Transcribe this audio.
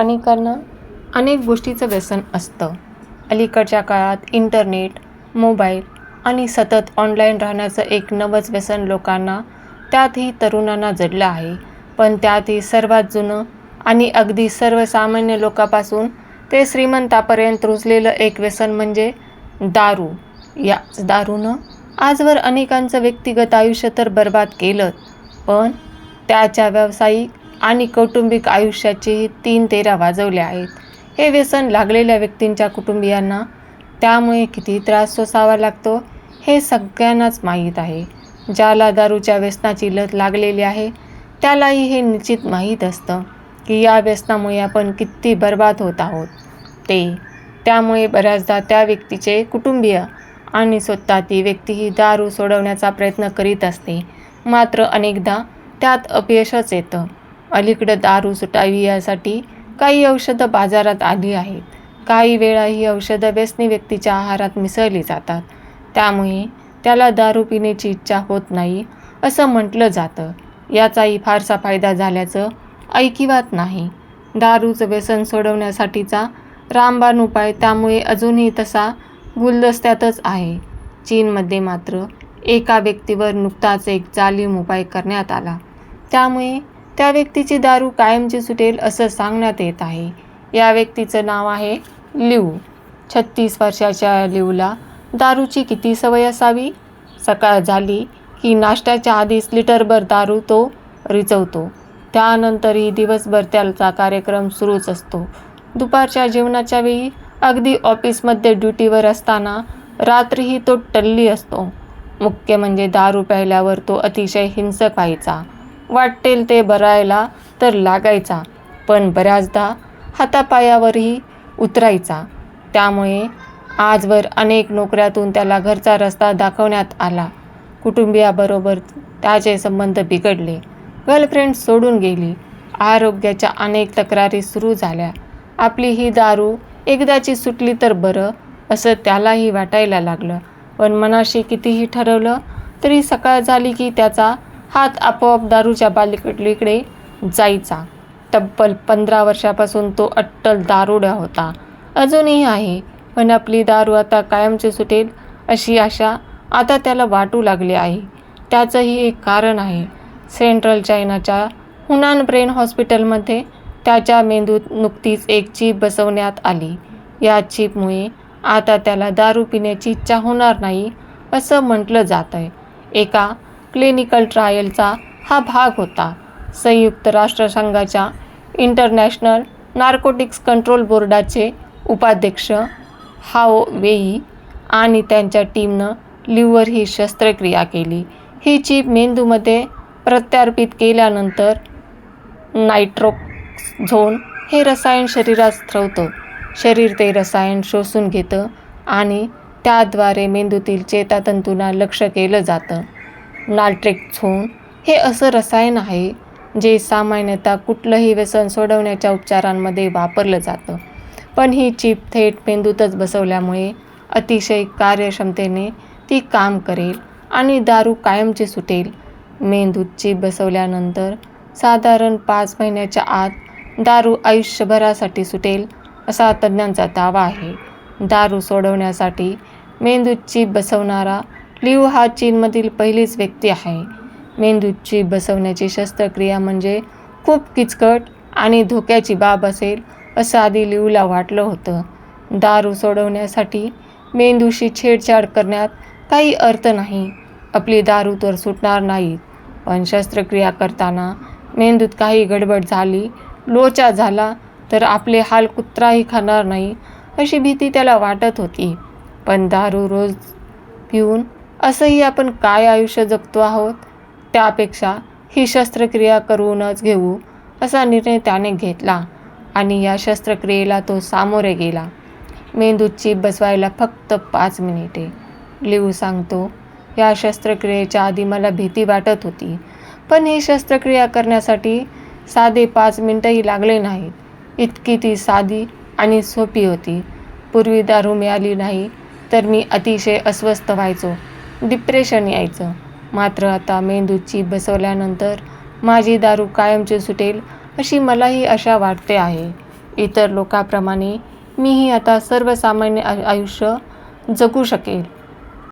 अनेकांना अनेक गोष्टीचं व्यसन असतं. अलीकडच्या काळात इंटरनेट मोबाईल आणि सतत ऑनलाईन राहण्याचं एक नवंच व्यसन लोकांना त्यातही तरुणांना जडलं आहे. पण त्यातही सर्वात जुनं आणि अगदी सर्वसामान्य लोकांपासून ते श्रीमंतापर्यंत रुजलेलं एक व्यसन म्हणजे दारू. या दारूनं आजवर अनेकांचं व्यक्तिगत आयुष्य तर बर्बाद केलं पण त्याच्या व्यावसायिक आणि कौटुंबिक आयुष्याचेही तीन तेरा वाजवले आहेत. हे व्यसन लागलेल्या व्यक्तींच्या कुटुंबियांना त्यामुळे किती त्रास सोसावा लागतो हे सगळ्यांनाच माहीत आहे. ज्याला दारूच्या व्यसनाची लत लागलेली आहे त्यालाही हे निश्चित माहीत असतं की या व्यसनामुळे आपण किती बर्बाद होत आहोत. ते त्यामुळे बऱ्याचदा त्या व्यक्तीचे कुटुंबीय आणि स्वतः ती व्यक्तीही दारू सोडवण्याचा प्रयत्न करीत असते. मात्र अनेकदा त्यात अपयशच येतं. अलीकडं दारू सुटावी यासाठी काही औषधं बाजारात आली आहेत. काही वेळा ही औषधं व्यसनी व्यक्तीच्या आहारात मिसळली जातात. त्यामुळे त्याला दारू पिण्याची इच्छा होत नाही असं म्हटलं जातं. याचाही फारसा फायदा झाल्याचं ऐकिवात नाही. दारूचं व्यसन सोडवण्यासाठीचा रामबाण उपाय त्यामुळे अजूनही तसा गुलदस्त्यातच आहे. चीनमध्ये मात्र एका व्यक्तीवर नुकताच एक जालीम उपाय करण्यात आला. त्यामुळे त्या व्यक्तीची दारू कायमची सुटेल असं सांगण्यात येत आहे. या व्यक्तीचं नाव आहे लिऊ. छत्तीस वर्षाच्या लिऊला दारूची किती सवय असावी? सकाळ झाली की नाश्त्याच्या आधीच लिटरभर दारू तो रिचवतो. त्यानंतरही दिवसभर त्याचा कार्यक्रम सुरूच असतो. दुपारच्या जेवणाच्या वेळी अगदी ऑफिसमध्ये ड्युटीवर असताना रात्रीही तो टल्ली असतो. मुख्य म्हणजे दारू प्यायल्यावर तो अतिशय हिंसक व्हायचा. वाटेल ते भरायला तर लागायचा पण बऱ्याचदा हातापायावरही उतरायचा. त्यामुळे आजवर अनेक नोकऱ्यातून त्याला घरचा रस्ता दाखवण्यात आला. कुटुंबियाबरोबर त्याचे संबंध बिघडले. गर्लफ्रेंड सोडून गेली. आरोग्याच्या अनेक तक्रारी सुरू झाल्या. आपली ही दारू एकदाची सुटली तर बरं असं त्यालाही वाटायला लागलं. पण मनाशी कितीही ठरवलं तरी सकाळ झाली की त्याचा हात आपोआप दारूच्या बालिकडलीकडे जायचा. तब्बल पंधरा वर्षापासून तो अट्टल दारुड्या होता. अजूनही आहे. पण आपली दारू आता कायमची सुटेल अशी आशा आता त्याला वाटू लागली आहे. त्याचंही एक कारण आहे. सेंट्रल चायनाच्या हुनान ब्रेन हॉस्पिटलमध्ये त्याच्या मेंदूत नुकतीच एक चीप बसवण्यात आली. या चीपमुळे आता त्याला दारू पिण्याची इच्छा होणार नाही असं म्हटलं जात आहे एका क्लिनिकल ट्रायलचा हा भाग होता. संयुक्त राष्ट्रसंघाच्या इंटरनॅशनल नार्कोटिक्स कंट्रोल बोर्डाचे उपाध्यक्ष हाओ वेई आणि त्यांच्या टीमनं लिव्हर ही शस्त्रक्रिया केली. ही चीप मेंदूमध्ये प्रत्यार्पित केल्यानंतर नायट्रोक्झोन हे रसायन शरीरात स्त्रवतं शरीर ते रसायन शोषून घेतं आणि त्याद्वारे मेंदूतील चेतातंतूंना लक्ष केलं जातं. नाल्ट्रेक्झोन हे असं रसायन आहे जे सामान्यतः कुठलंही व्यसन सोडवण्याच्या उपचारांमध्ये वापरलं जातं. पण ही चिप थेट मेंदूतच बसवल्यामुळे अतिशय कार्यक्षमतेने ती काम करेल आणि दारू कायमची सुटेल. मेंदूत चिप बसवल्यानंतर साधारण पाच महिन्याच्या आत दारू आयुष्यभरासाठी सुटेल असा तज्ज्ञांचा दावा आहे. दारू सोडवण्यासाठी मेंदूत चिप बसवणारा लिव हा चीनमधील पहिलीच व्यक्ती आहे. मेंदूची बसवण्याची शस्त्रक्रिया म्हणजे खूप किचकट आणि धोक्याची बाब असेल असं आधी लिवला वाटलं होतं. दारू सोडवण्यासाठी मेंदूशी छेडछाड करण्यात काही अर्थ नाही. आपली दारू तर सुटणार नाहीत पण शस्त्रक्रिया करताना मेंदूत काही गडबड झाली लोचा झाला तर आपले हाल कुत्राही खाणार नाही अशी भीती त्याला वाटत होती. पण दारू रोज पिऊन असंही आपण काय आयुष्य जगतो आहोत? त्यापेक्षा ही शस्त्रक्रिया करूनच घेऊ असा निर्णय त्याने घेतला आणि या शस्त्रक्रियेला तो सामोरे गेला. मेंदूत चीप बसवायला फक्त पाच मिनिटे. लिहू सांगतो या शस्त्रक्रियेच्या आधी मला भीती वाटत होती पण ही शस्त्रक्रिया करण्यासाठी साधे पाच मिनटंही लागले नाहीत. इतकी ती साधी आणि सोपी होती. पूर्वी दारू मिळाली नाही तर मी अतिशय अस्वस्थ व्हायचो. डिप्रेशन यायचं. मात्र आता मेंदूची चीप बसवल्यानंतर माझी दारू कायमची सुटेल अशी मलाही आशा वाटते आहे. इतर लोकांप्रमाणे मीही आता सर्वसामान्य आयु आयुष्य जगू शकेल.